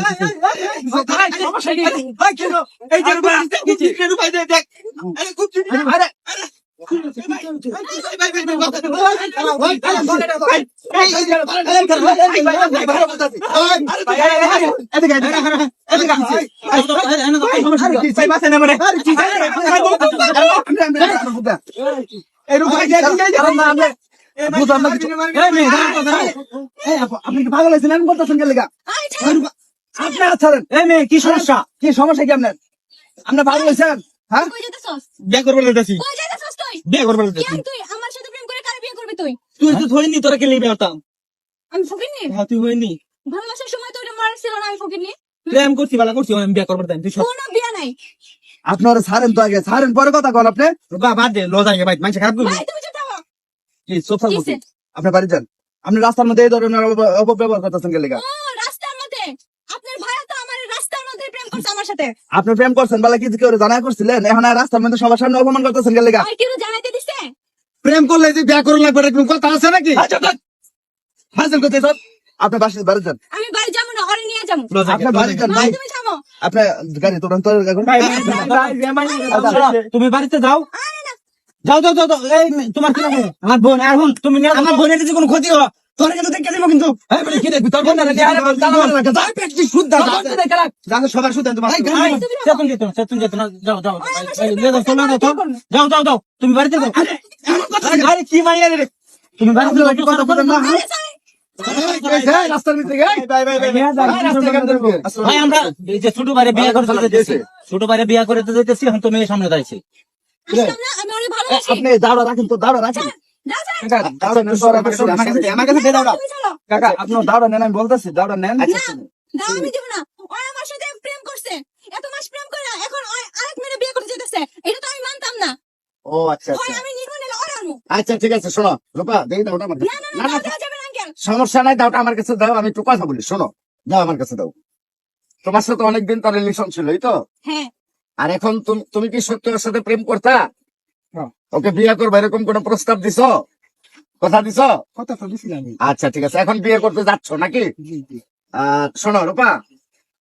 ভাই আপনি পাগল হয়েছেন এমন করতেছেন আপনার ছাড়েন। এই মেয়ে কি সমস্যা? কি সমস্যা কি আপনার? আপনার পাগল হয়েছেন হ্যাঁ? কই যেতেছস বিয়ে করবে লেতেছি কই যেতেছস তুই? বিয়ে করবে কেন লেতেছি তুই? আমার সাথে প্রেম করে কার বিয়ে করবি তুই? তুই তো ধরিনি তোরা কে লিবে হতাম আমি ফকিরনি? হ্যাঁ তুই হইনি। ভালোবাসার সময় তো মার ছিল না আমি ফকিরনি। প্রেম করছি ভালো করছি আমি বিয়ে করবার দেন তুই কোনো বিয়ে নাই। আপনারা ছাড়েন তো আগে ছাড়েন পরে কথা কন আপনি। বা বাদ দে লজ আগে ভাই মানুষ খারাপ করবি। কি আপনি বাড়ি যান। আপনি রাস্তার মধ্যে এই ধরনের অপ- অপব্যবহার করতেছেন কে লেগা ও রাস্তার মধ্যে আপনার ভাই তো আমার রাস্তার মধ্যে প্রেম করছে আমার সাথে আপনি প্রেম করছেন বলে কি কেউ জানা করছিলেন এখন আর রাস্তার মধ্যে সবার সামনে অপমান করতেছেন লেগা ভাই কেউ জানাইতে দিছে প্রেম করলে যে বিয়ে করুন লাগবে এরকম কথা আছে নাকি ফাজিল করতে সব আপনি বাসে বাড়ি যান আমি বাড়ি যাব না ওরে নিয়ে যাব আপনি বাড়ি যান ভাই তুমি থামো আপনি গাড়ি তুমি বাড়িতে যাও যাও যাও যাও। এই তোমার কি আমার বোন এখন তুমি আমার বোনের যদি কোনো ক্ষতি হয় তোর কিন্তু দেখে দেবো কিন্তু। এই বলে কি দেখবি? তোর বোন না যাও, শুদ্ধ, যাও, যাও, যাতে সবার সুদেন তোমার। এই, এই, যেত না, যেত না, যাও, যাও, তুমি বাড়িতে যাও। আরে, কি মাইয়া রে? তুমি বাড়িতে যাও, কথা বলেন না আরে যাই। এই, রাস্তার ভিতরে এই, ভাই ভাই ভাই রাস্তার এখান থেকে ভাই আমরা ছোট বাইরে বিয়ে করতে যেতেছি। ছোট বাইরে বিয়ে করতে যেতেছি এখন তো মেয়ে সামনে দাঁড়িয়েছে। আপনি দাঁড়া রাখেন তো দাঁড়া রাখেন। যাও যাও কাকা দাঁড়া নেন সর আমার কাছে- দে, আমার কাছে দে দাঁড়া তুমি চলো। কাকা আপনি দাঁড়া নেন আমি বলতেছি দাঁড়া নেন। দাও আমি দিব না। ও আমার সাথে প্রেম করছে। এত মাস প্রেম করে এখন আরেক মেয়ে বিয়ে করতে যেতেছে। এটা তো আমি মানতাম না। ও আচ্ছা আচ্ছা। আমি নির্মল আনব আচ্ছা ঠিক আছে শোনো রূপা আমার না না না সমস্যা নাই দাওটা আমার কাছে দাও আমি একটু কথা বলি শোনো দাও আমার কাছে দাও। তোমার সাথে অনেকদিন তার রিলেশন ছিল এই তো? হ্যাঁ। আর এখন তুমি তুমি কি সত্যি ওর সাথে প্রেম করতা। ওকে বিয়ে করবে এরকম কোন প্রস্তাব দিছ? কথা দিছ? কথা তো দিছিলাম আচ্ছা ঠিক আছে। এখন বিয়ে করতে যাচ্ছ নাকি? শোনো রূপা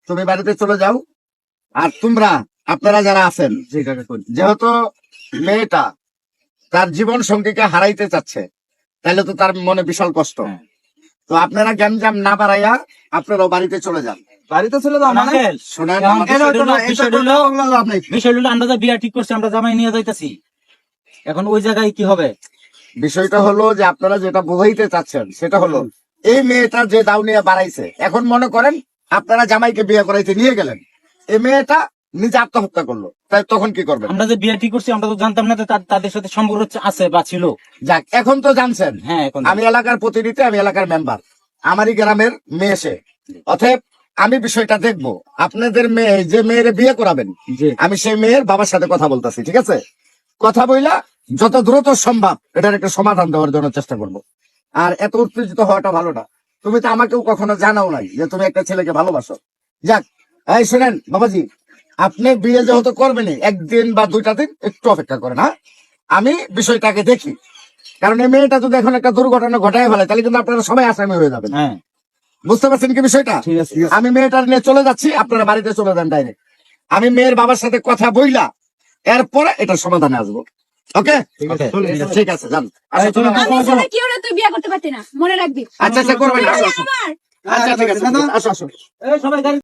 তুমি বাড়িতে চলে যাও। আর তোমরা আপনারা যারা আছেন যেহেতু মেয়েটা তার জীবন সঙ্গীকে হারাইতে চাচ্ছে তাহলে তো তার মনে বিশাল কষ্ট। হ্যাঁ। তো আপনারা গ্যামজাম না বাড়াইয়া আপনারাও বাড়িতে চলে যান। বাড়িতে চলে যাও মানে? শোনেন বিষয়টা আমরা বিয়া ঠিক করছি আমরা জামাই নিয়ে যাইতেছি। এখন ওই জায়গায় কি হবে? বিষয়টা হলো যে আপনারা যেটা বোঝাইতে চাচ্ছেন সেটা হলো এই মেয়েটা যে দাও নিয়ে বাড়াইছে এখন মনে করেন আপনারা জামাইকে বিয়ে করাইতে নিয়ে গেলেন এই মেয়েটা নিজে আত্মহত্যা করল তাই তখন কি করবেন? আমরা যে বিয়া ঠিক করছি আমরা তো জানতাম না তাদের সাথে সম্পর্ক হচ্ছে- আছে বা ছিল। যাক এখন তো জানছেন। হ্যাঁ এখন আমি এলাকার প্রতিনিধি আমি এলাকার মেম্বার আমারই গ্রামের মেয়ে সে। অতএব আমি বিষয়টা দেখব। আপনাদের মেয়ে যে মেয়ের বিয়ে করাবেন আমি সেই মেয়ের বাবার সাথে কথা বলতেছি ঠিক আছে? কথা বইলা যত দ্রুত সম্ভব এটার একটা সমাধান দেওয়ার জন্য চেষ্টা করব। আর এত উত্তেজিত হওয়াটা ভালো না তুমি তো আমাকেও কখনো জানাও নাই যে তুমি একটা ছেলেকে ভালোবাসো। যাক এই শুনেন বাবাজি আপনি বিয়ে যেহেতু করবেনই একদিন বা দুইটা দিন একটু অপেক্ষা করেন হ্যাঁ? আমি বিষয়টাকে দেখি। কারণ এই মেয়েটা যদি এখন একটা দুর্ঘটনা ঘটায় ফেলে তাহলে কিন্তু আপনারা সবাই আসামি হয়ে যাবেন। হ্যাঁ। বুঝতে পারছেন কি বিষয়টা? ঠিক আছে। আমি মেয়েটার নিয়ে চলে যাচ্ছি আপনারা বাড়িতে চলে যান ডাইরেক্ট। আমি মেয়ের বাবার সাথে কথা বইলা এরপরে এটার সমাধানে আসব। ওকে? ঠিক আছে। যান। আচ্ছা, ছাড়া কি তুই বিয়ে করতে পারতি না। মনে রাখবি। আচ্ছা আচ্ছা করবেন আসো, আসো। আচ্ছা ঠিক আছে আসো আসো সবাই গাড়ি